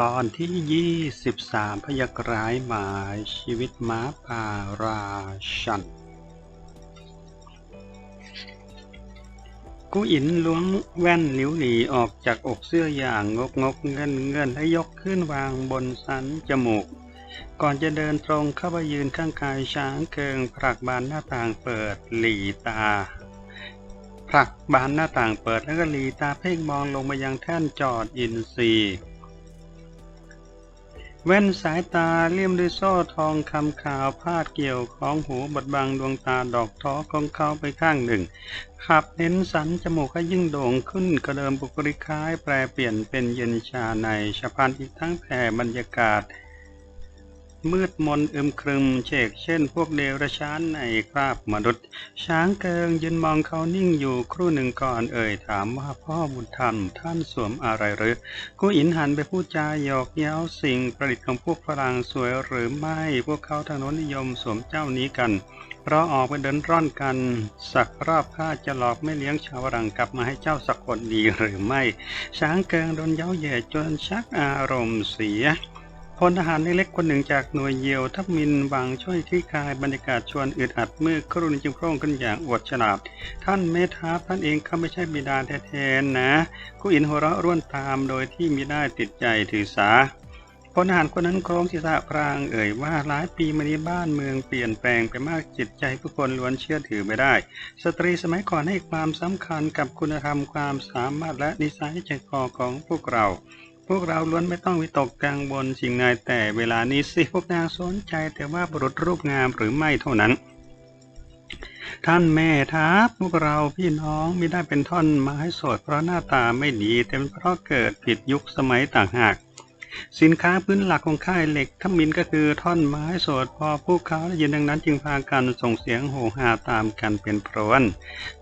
ตอนที่ 23 พยักร้ายหมายชีวิตม้าป่าราชัน กูอินล้วงแว่นหลิวหลีออกจากอกเสื้ออย่างงกงกเงินเงินและยกขึ้นวางบนสันจมูก ก่อนจะเดินตรงเข้าไปยืนข้างกายช้างเกิงผลักบานหน้าต่างเปิดหลีตาผลักบานหน้าต่างเปิดแล้วก็หลีตาเพ่งมองลงมายังแท่นจอดอินทรีย์ เว้นสายตาเลี่ยมด้วยโซ่ทองคำขาวพาดเกี่ยวของหูบดบังดวงตาดอกท้อของเขาไปข้างหนึ่ง ขับเน้นสันจมูกให้ยิ่งโด่งขึ้นกระเดิมบุคลิกคล้ายแปลเปลี่ยนเป็นเย็นชาในฉพันอีกทั้งแผ่บรรยากาศ มืดมนอึมครึมเชกเช่นพวกเดรัจฉานในคราบมนุษย์ ช้างเกิงยืนมองเขานิ่งอยู่ครู่หนึ่งก่อนเอ่ยถามว่าพ่อบุญธรรมท่านสวมอะไรหรือกูอินหันไปพูดจาหยอกเย้าสิ่งประดิษฐ์ของพวกฝรั่งสวยหรือไม่ พวกเขาทางโน้นนิยมสวมเจ้านี้กันเพราะออกไปเดินร่อนกัน สักรอบข้าจะหลอกไม่เลี้ยงชาวฝรั่งกลับมาให้เจ้าสักคนดีหรือไม่ ช้างเกิงโดนเย้าแย่จนชักอารมณ์เสีย พลทหารเล็กคนหนึ่งจากหน่วยเยียวทัพมินหวังช่วยที่คลายบรรยากาศชวนอึดอัดเมื่อครู่นจึงโพร่งขึ้นอย่างอวดฉลาด ท่านเมธาท่านเองเขาไม่ใช่บิดาแท้ๆนะกูอินหัวเราะร่วนตามโดยที่มิได้ติดใจถือสาพลทหารคนนั้นโค้งศีรษะพรางเอ่ยว่าหลายปีมานี้บ้านเมืองเปลี่ยนแปลงไปมากจิตใจผู้คนล้วนเชื่อถือไม่ได้ สตรีสมัยก่อนให้ความสำคัญกับคุณธรรมความสามารถและนิสัยใจคอของพวกเรา พวกเราล้วนไม่ต้องวิตกกังวลสิ่งใดแต่เวลานี้สิพวกนางสนใจแต่ว่าบุรุษรูปงามหรือไม่เท่านั้น ท่านแม่ทัพพวกเราพี่น้องไม่ได้เป็นท่อนไม้สดเพราะหน้าตาไม่ดีแต่เป็นเพราะเกิดผิดยุคสมัยต่างหาก สินค้าพื้นหลักของค่ายเหล็กทัมินก็คือท่อนไม้สดพอพวกเขาได้ยินดังนั้นจึงพากันส่งเสียงโห่ฮาตามกันเป็นพรวน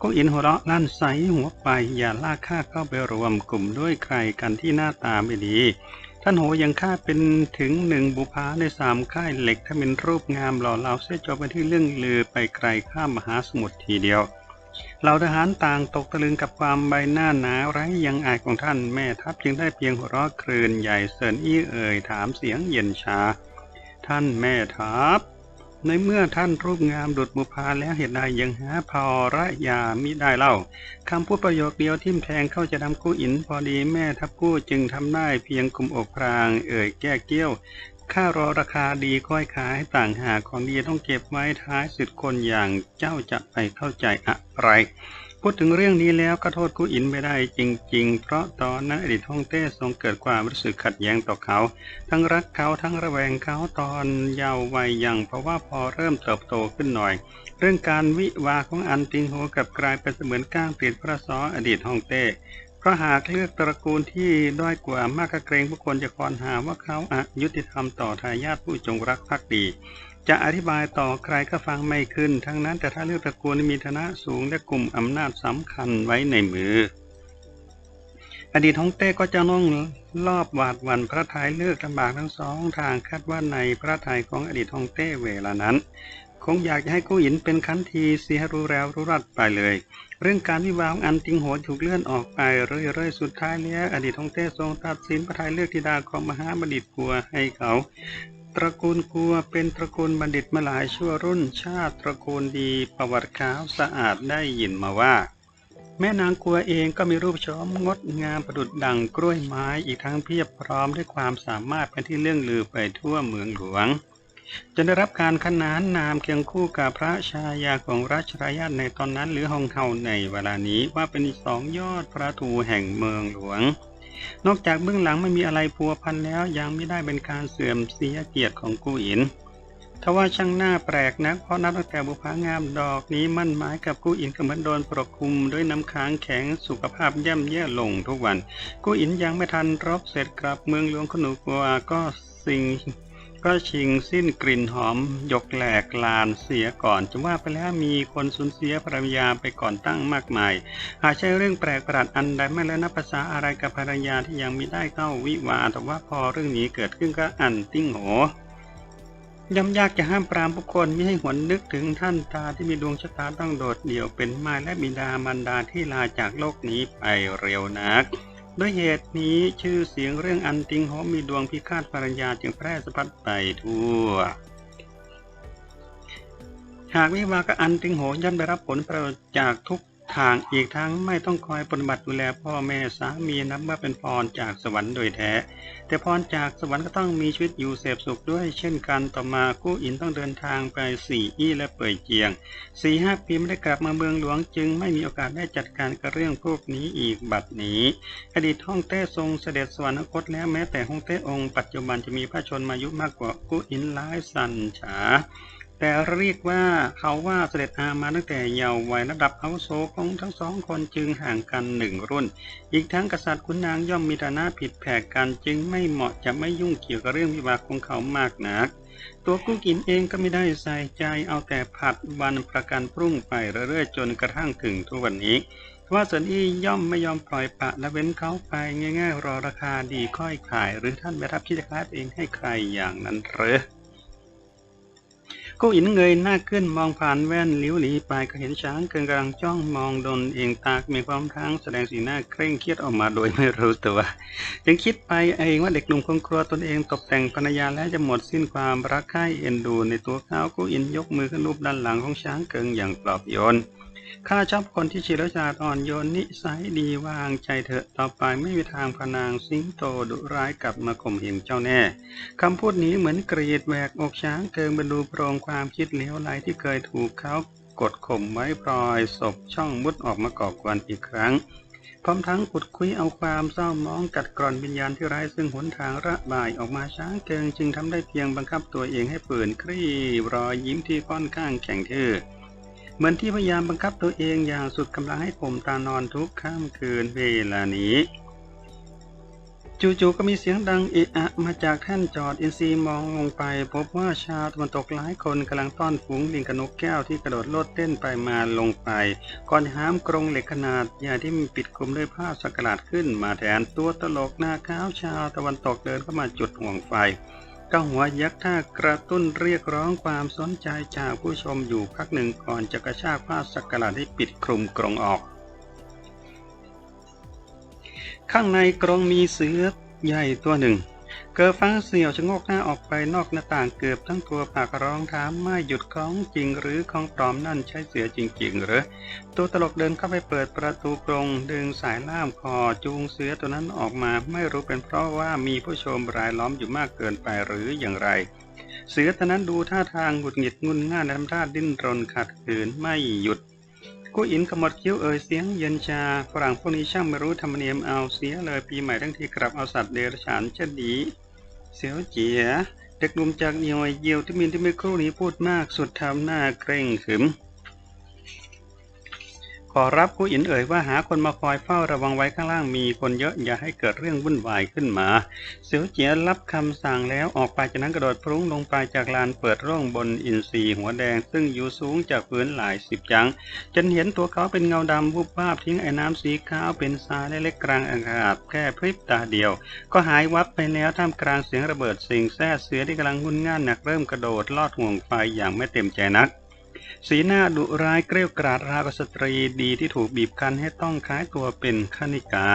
ก็อินหัวเราะลั่นใสหัวไปอย่าลากข้าเข้าไปรวมกลุ่มด้วยใครกันที่หน้าตาไม่ดีท่านโหยังข้าเป็นถึงหนึ่งบุพาในสามค่ายเหล็กถ้าเป็นรูปงามหล่อเหลาเสียจบไปที่เรื่องลือไปไกลข้ามมหาสมุทรทีเดียว เหล่าทหารต่างตกตะลึงกับความใบหน้าหนาไร้ยังอายของท่านแม่ทัพจึงได้เพียงหัวเราะครืนใหญ่เสินอี้เอ่ยถามเสียงเย็นชา ท่านแม่ทัพในเมื่อท่านรูปงามดุจบุพาแล้วเหตุใดยังหาพอระยามิได้เล่าคำพูดประโยคเดียวทิ่มแทงเข้าจะดำกู้อินพอดีแม่ทัพกู้จึงทำได้เพียงคุมอกพราง เอ่ยแก้เกี้ยว ค่ารอราคาดีค่อยขายต่างหากของดีต้องเก็บไว้ท้ายสุดคนอย่างเจ้าจะไปเข้าใจอะไร พูดถึงเรื่องนี้แล้วก็โทษกูอินไม่ได้จริง ๆ เพราะตอนนั้นอดีตฮ่องเต้ทรงเกิดความรู้สึกขัดแย้งต่อเขา ทั้งรักเขาทั้งระแวงเขาตอนเยาว์วัยยังเพราะว่าพอเริ่มเติบโตขึ้นหน่อย เรื่องการวิวาของอันติงโฮกับกลายเป็นเสมือนก้างเปลี่ยนพระซออดีตฮ่องเต้ เพราหากเลือกตระกูลที่ด้อยกว่ามากก็เกรงผู้คนจะคอนหาว่าเขาอายุติธรรมต่อทายาทผู้จงรักภักดีจะอธิบายต่อใครก็ฟังไม่ขึ้น ทั้งนั้นแต่ถ้าเลือกตระกูลมีฐานะสูงและกลุ่มอำนาจสำคัญไว้ในมือ อดีตฮ่องเต้ก็จะต้องลอบหวาดวันพระทัยเลือกลำบากทั้งสองทางคาดว่าในพระทัยของอดีตฮ่องเต้เวลานั้น คงอยากจะให้กู้หยินเป็นคันทีเสียรู้แล้วรู้รัดไปเลย เรื่องการวิวาของอันติงโหนถูกเลื่อนออกไปเรื่อยๆ สุดท้ายแล้วอดีตฮ่องเต้ทรงตัดสินพระทัยเลือกธิดาของมหาบัณฑิตกัวให้เขาตระกูลกัวเป็นตระกูลบัณฑิตมาหลายชั่วรุ่นชาติตระกูลดีประวัติขาวสะอาดได้ยินมาว่า แม่นางกัวเองก็มีรูปโฉมงดงามประดุจดังกล้วยไม้อีกทั้งเพียบพร้อมด้วยความสามารถเป็นที่เรื่องลือไปทั่วเมืองหลวง จนได้รับการขนานนามเคียงคู่กับพระชายาของราชรายาทในตอนนั้นหรือฮองเฮาในเวลานี้ว่าเป็นสองยอดพระทูแห่งเมืองหลวง นอกจากเบื้องหลังไม่มีอะไรพัวพันแล้วยังไม่ได้เป็นการเสื่อมเสียเกียรติของกู้อินทว่าช่างหน้าแปลกนัก เพราะนับตั้งแต่บุพางามดอกนี้มั่นหมายกับกู้อินก็เหมือนโดนปกคุมด้วยน้ำค้างแข็งสุขภาพย่ำแย่ลงทุกวัน กู้อินยังไม่ทันรบเสร็จกลับเมืองหลวงขนุกัวก็สิ่ง ก็ชิงสิ้นกลิ่นหอม ยกแหลกลานเสียก่อนจะว่าไปแล้วมีคนสูญเสียภรรยาไปก่อนตั้งมากมาย หากใช่เรื่องแปลกประหลาดอันใดไม่แล้วนับภาษาอะไรกับภรรยาที่ยังไม่ได้เข้าวิวาแต่ว่าพอเรื่องนี้เกิดขึ้นก็อันติ้งโหย่อมยากจะห้ามปรามผู้คนไม่ให้หวนนึกถึงท่านตาที่มีดวงชะตาต้องโดดเดี่ยวเป็นม่าและบิดามารดาที่ลาจากโลกนี้ไปเร็วนัก ด้วยเหตุนี้ชื่อเสียงเรื่องอันติงหอมีดวงพิฆาตปรัญญาจึงแพร่สะพัดไปทั่ว หากวิวาก็อันติงโหย่อมได้รับผลประโยชน์จากทุก ทางอีกทั้งไม่ต้องคอยปฏิบัติดูแลพ่อแม่สามีนับว่าเป็นพรจากสวรรค์โดยแท้ แต่พรจากสวรรค์ก็ต้องมีชีวิตอยู่เสพสุขด้วย เช่นกันต่อมากู้อินต้องเดินทางไปสี่อี้และเป่ยเจียงสี่ห้าปีไม่ได้กลับมาเมืองหลวงจึงไม่มีโอกาสได้จัดการกับเรื่องพวกนี้อีกบัดนี้ อดีตฮ่องเต้ทรงเสด็จสวรรคตแล้วแม้แต่ฮ่องเต้องค์ปัจจุบันจะมีพระชนมายุมากกว่ากู้อินหลายสันฉา แต่เรียกว่าเขาว่าเสด็จอามาตั้งแต่เยาว์วัยระดับอาวุโสของทั้งสองคนจึงห่างกันหนึ่งรุ่น อีกทั้งกษัตริย์ขุนนางย่อมมีฐานะผิดแผกกันจึงไม่เหมาะจะไม่ยุ่งเกี่ยวกับเรื่องวิวาห์ของเขามากนัก ตัวกู้กินเองก็ไม่ได้ใส่ใจเอาแต่ผัดวันประกันพรุ่งไปเรื่อยๆจนกระทั่งถึงทุกวันนี้ว่าสนอีย่อมไม่ยอมปล่อยปะและเว้นเขาไปง่ายๆรอราคาดีค่อยขาย หรือท่านไปรับที่จะขายเองให้ใครอย่างนั้นหรือ กู้อินเงยหน้าขึ้นมองผ่านแว่นลิ้วหลีไปก็เห็นช้างเกินกำลังจ้องมองดนเองตากมีความทั้งแสดงสีหน้าเคร่งเครียดออกมาโดยไม่รู้ตัวยังคิดไปเองว่าเด็กหนุ่มคงกลัวตนเองตกแต่งภรรยาแล้วจะหมดสิ้นความรักใคร่เอ็นดูในตัวเขากู้อินยกมือขึ้นรูปด้านหลังของช้างเกิงอย่างปลอบโยน ข้าชอบคนที่ชิรชาติอ่อนโยนนิสัยดีวางใจเถอะต่อไปไม่มีทางพนางสิงโตดุร้ายกลับมาข่มเหงเจ้าแน่คำพูดนี้เหมือนกรีดแหวกอกช้างเกิงบรรดูโพรงความคิดเลวไหลที่เคยถูกเขากดข่มไว้ปลอยศพช่องมุดออกมาก่อกวนอีกครั้งพร้อมทั้งขุดคุยเอาความเศร้ามองกัดกร่อนวิญญาณที่ร้ายซึ่งหนทางระบายออกมาช้างเกิงจึงทำได้เพียงบังคับตัวเองให้ฝืนคลี่รอยยิ้มที่ค่อนข้างแข็งทื่อ เหมือนที่พยายามบังคับตัวเองอย่างสุดกำลังให้ข่มตานอนทุกค่ำคืนเวลานี้ จู่ๆก็มีเสียงดังเอะอะมาจากแท่นจอดอินซีมองลงไป พบว่าชาวตะวันตกหลายคนกำลังต้อนฝูงลิงกระนกแก้วที่กระโดดโลดเต้นไปมาลงไป ก่อนห้ามกรงเหล็กขนาดใหญ่ที่มีปิดคลุมด้วยผ้าสกหลาดขึ้นมาแทนตัวตลกหน้าขาวชาวตะวันตกเดินเข้ามาจุดห่วงไฟ ก้าหัวยักษ์ท่ากระตุ้นเรียกร้องความสนใจจากผู้ชมอยู่พักหนึ่งก่อนจะกระชากผ้าสักหลาดให้ปิดคลุมกรงออก ข้างในกรงมีเสือใหญ่ตัวหนึ่ง เกิดฟ้าเสียวชะงกหน้าออกไปนอกหน้าต่างเกือบทั้งตัวปากร้องถามไม่หยุดของจริงหรือของปลอมนั่นใช่เสือจริงๆหรือตัวตลกเดินเข้าไปเปิดประตูกรงดึงสายล่ามคอจูงเสือตัวนั้นออกมาไม่รู้เป็นเพราะว่ามีผู้ชมรายล้อมอยู่มากเกินไปหรืออย่างไร เสือตัวนั้นดูท่าทางหงุดหงิดงุนง่านและทำท่าดิ้นรนขัดขืนไม่หยุดกู้อินขมวดคิ้วเอ่ยเสียงเย็นชาฝรั่งพวกนี้ช่างไม่รู้ธรรมเนียมเอาเสียเลยปีใหม่ทั้งทีกลับเอาสัตว์เดรัจฉานเช่นนี้ เสียวเจียเด็กหนุ่มจากเหนียวเยียวที่มินที่ไม่ครู่นี้พูดมากสุดทำหน้าเกรงขึม อรับผู้อินเอ่ยว่าหาคนมาคอยเฝ้าระวังไว้ข้างล่างมีคนเยอะอย่าให้เกิดเรื่องวุ่นวายขึ้นมา เสียวเจียรับคำสั่งแล้วออกไปจากนั้นกระโดดพรุ้งลงไปจากลานเปิดร่องบนอินทรีหัวแดง ซึ่งอยู่สูงจากพื้นหลายสิบจัง จนเห็นตัวเขาเป็นเงาดำวุบวาบทิ้งไอ้น้ำสีขาวเป็นทรายเล็กๆกลางอากาศแค่พริบตาเดียว ก็หายวับไปแล้วท่ามกลางเสียงระเบิดสิ่งแท้เสือที่กำลังงุนง่านหนักเริ่มกระโดดลอดห่วงไฟอย่างไม่เต็มใจนัก สีหน้าดุร้ายเกรี้ยวกราดราวกับสตรีดีที่ถูกบีบคั้นให้ต้องคล้ายตัวเป็นขณิกา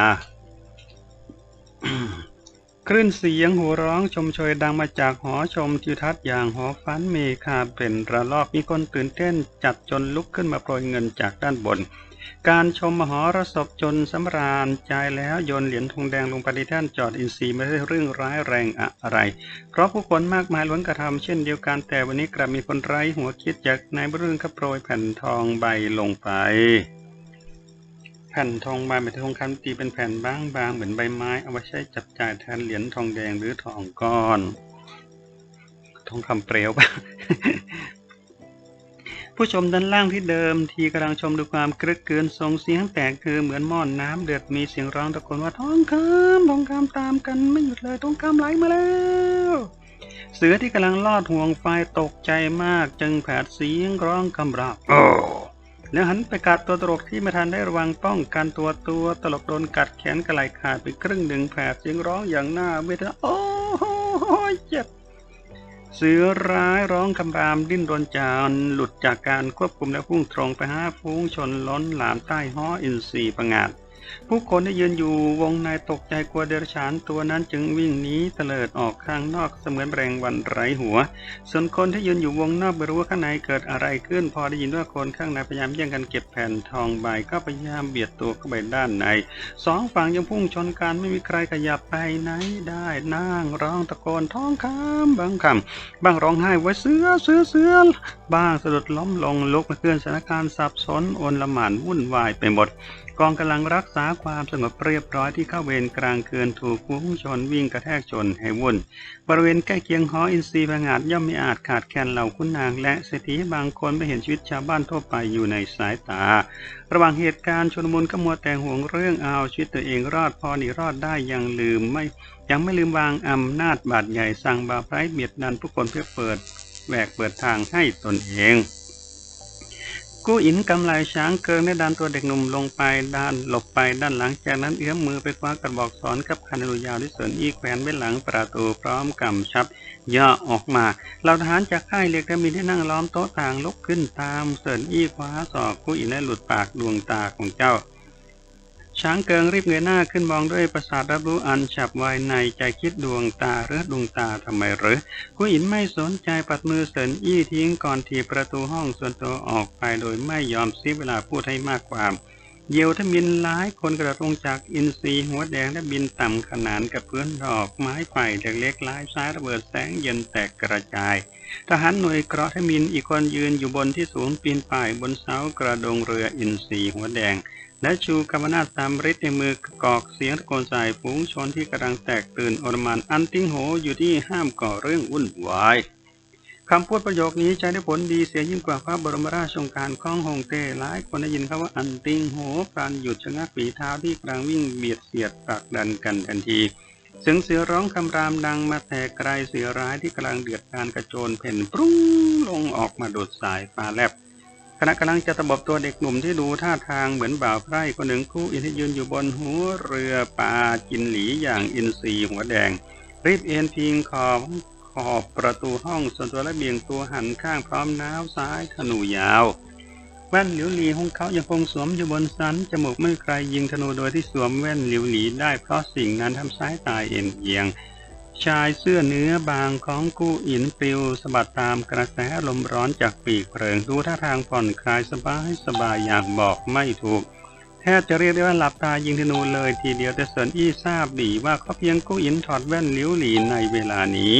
คลื่นเสียงหัวร้องชมเชยดังมาจากหอชมทิวทัศน์อย่างหอฟันเมคาเป็นระลอกมีคนตื่นเต้นจัดจนลุกขึ้นมาโปรยเงินจากด้านบน การชมมหรสพจนสำราญใจแล้วโยนเหรียญธงแดงลงไปที่แท่านจอดอินทรีย์ไม่ใช่เรื่องร้ายแรงอะไร เพราะผู้คนมากมายล้วนกระทำเช่นเดียวกันแต่วันนี้กลับมีคนไร้หัวคิดจากนายบรื่นกระโปรยแผ่นทองใบลงไป แผ่นทองใบเป็นทองคำตีเป็นแผ่นบางๆเหมือนใบไม้เอาไว้ใช้จับจ่ายแทนเหรียญทองแดงหรือทองก้อน ทองคำเปลวปะ ผู้ชมด้านล่างที่เดิมทีกำลังชมด้วยความกรึกเกินส่งเสียงแตกคือเหมือนหม้อนน้ำเดือดมีเสียงร้องตะโกนว่าทองคำทองคำตามกันไม่หยุดเลยทองคำไหลมาแล้ว เสือที่กำลังลอดห่วงไฟตกใจมากจึงแผดเสียงร้องคำรามโอ้แล้วหันไปกัดตัวตลกที่ไม่ทันได้ระวังป้องกันตัวตัวตลกโดนกัดแขนกระไหลขาดไปครึ่งหนึ่งแผดเสียงร้องอย่างหน่าเวทนาโอ้โหเจ็บ เสือร้ายร้องคำรามดิ้นรนจานหลุดจากการควบคุมและพุ่งตรงไปหาพุ่งชนล้นหลามใต้ห้ออินทรีผงาด ผู้คนที่ยืนอยู่วงในตกใจกลัวเดรัจฉานตัวนั้นจึงวิ่งหนีเตลิดออกข้างนอกเสมือนแรงวันไร้หัว ส่วนคนที่ยืนอยู่วงนอกไม่รู้ว่าข้างในเกิดอะไรขึ้น พอได้ยินว่าคนข้างในพยายามแย่งกันเก็บแผ่นทองใบก็พยายามเบียดตัวเข้าไปด้านในสองฝั่งยังพุ่งชนกันไม่มีใครขยับไปไหนได้นั่งร้องตะโกนท้องคำบางคำบางร้องไห้ไว้เสือเสือเสือบ้างสะดุดล้มลงลุกมาเคลื่อนสถานการณ์สับสนโอนละหมานวุ่นวายไปหมดกองกำลังรักษาความสงบเรียบร้อยที่เข้าเวรกลางคืนถูกฟุ้งชนวิ่งกระแทกชนให้วุ่น บริเวณใกล้เคียงหออินทรีย์พังาจย่อมไม่อาจขาดแคลนเหล่าคุณนางและเศรษฐีบางคนไม่เห็นชีวิตชาวบ้านทั่วไปอยู่ในสายตา ระหว่างเหตุการณ์ชนมุนก็มัวแต่ห่วงเรื่องเอาชีวิตตัวเองรอดพอหนีรอดได้ยังลืมไม่ยังไม่ลืมวางอำนาจบาดใหญ่สั่งบาปไร้เบียดดันผู้คนเพื่อเปิดแหวกเปิดทางให้ตนเอง กู้อินกำไลช้างเกิงได้ดันตัวเด็กหนุ่มลงไปด้านหลบไปด้านหลังจากนั้นเอื้อมมือไปคว้ากระบอกสอนกับคันธนูยาวที่สวนอีแขวนไว้หลังประตูพร้อมกำชับ ย่อออกมาเหล่าทหารจากค่ายเล็กแต่มีที่นั่งล้อมโต๊ะต่างลุกขึ้นตามเสริญอี้คว้าศอกกู้อินและหลุดปากดวงตาของเจ้า ช้างเกิงรีบเงยหน้าขึ้นมองด้วยประสาทรับรู้อันฉับไวในใจคิดดวงตาหรือดวงตาทำไมหรือกู้อินไม่สนใจปัดมือเสินอี้ทิ้งก่อนถีบประตูห้องส่วนตัวออกไปโดยไม่ยอมเสีเวลาพูดให้มากความเยียวทมินหลายคนกระโดงจากอินทรีหัวแดงและบินต่ำขนานกับพื้นดอกไม้ไผ่เล็กๆลายซ้ายระเบิดแสงเย็นแตกกระจาย ทหารหน่วยเกราะทมินอีกคนยืนอยู่บนที่สูงปีนป่ายบนเสากระดงเรืออินทรีหัวแดง และชูกำมนาตตามฤทธิ์ในมือกอกเสียงตะโกนใส่ฝูงชนที่กำลังแตกตื่นโอรมันอันติ้งโหอยู่ที่ห้ามก่อเรื่องวุ่นวายคำพูดประโยคนี้ใช้ได้ผลดีเสียยิ่งกว่าพระบรมราชองการของฮงเต้หลายคนได้ยินคำว่าอันติ้งโหพลันหยุดชะงักฝีเท้าที่กำลังวิ่งเบียดเสียดผลักดันกันทันทีเสียงเสือร้องคำรามดังมาแต่ไกลเสือร้ายที่กำลังเดือดการกระโจนเพ่นปรุ้งลงออกมาโดดสายฟ้าแลบ ขณะกำลังจะตบบตัวเด็กหนุ่มที่ดูท่าทางเหมือนบ่าวไพร่คนหนึ่งคู่อินที่ยืนอยู่บนหัวเรือปลาจินหลีอย่างอินทรีหัวแดง รีบเอ็นพิงขอบขอบประตูห้องส่วนตัวและเบี่ยงตัวหันข้างพร้อมน้าวซ้ายธนูยาวแว่นหลิวหลีของเขายังคงสวมอยู่บนสันจมูกไม่มีใครยิงธนูโดยที่สวมแว่นหลิวหลีได้เพราะสิ่งนั้นทำซ้ายตายเอ็นเอียง ชายเสื้อเนื้อบางของกู้อินปลิวสะบัดตามกระแสลมร้อนจากปีกเพลิงดูท่าทางผ่อนคลายสบายสบายอยากบอกไม่ถูกแทบจะเรียกได้ว่าหลับตายิงธนูเลยทีเดียวแต่เซินอี้ทราบดีว่าเขาเพียงกู้อินถอดแว่นลิ้วหลีในเวลานี้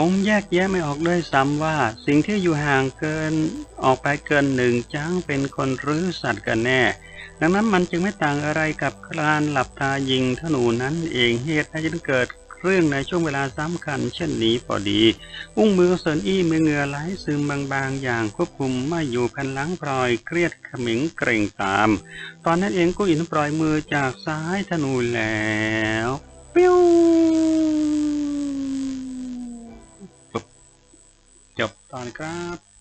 คงแยกแยะไม่ออกด้วยซ้ำว่า สิ่งที่อยู่ห่างเกินออกไปเกินหนึ่งจ้างเป็นคนหรือสัตว์กันแน่ ดังนั้นมันจึงไม่ต่างอะไรกับการหลับตายิงธนูนั้นเองเหตุให้จึงเกิดเรื่องในช่วงเวลาสำคัญเช่นนี้พอดี อุ้งมือเซินอี้มือเหงื่อไหลซึมบางๆ อย่างควบคุมไม่อยู่แผ่นหลังพลอยเครียดขมิงเกรงตาม ตอนนั้นเองก็อินปล่อยมือจากซ้ายธนูแล้ว ปิ้ว ตอนครับ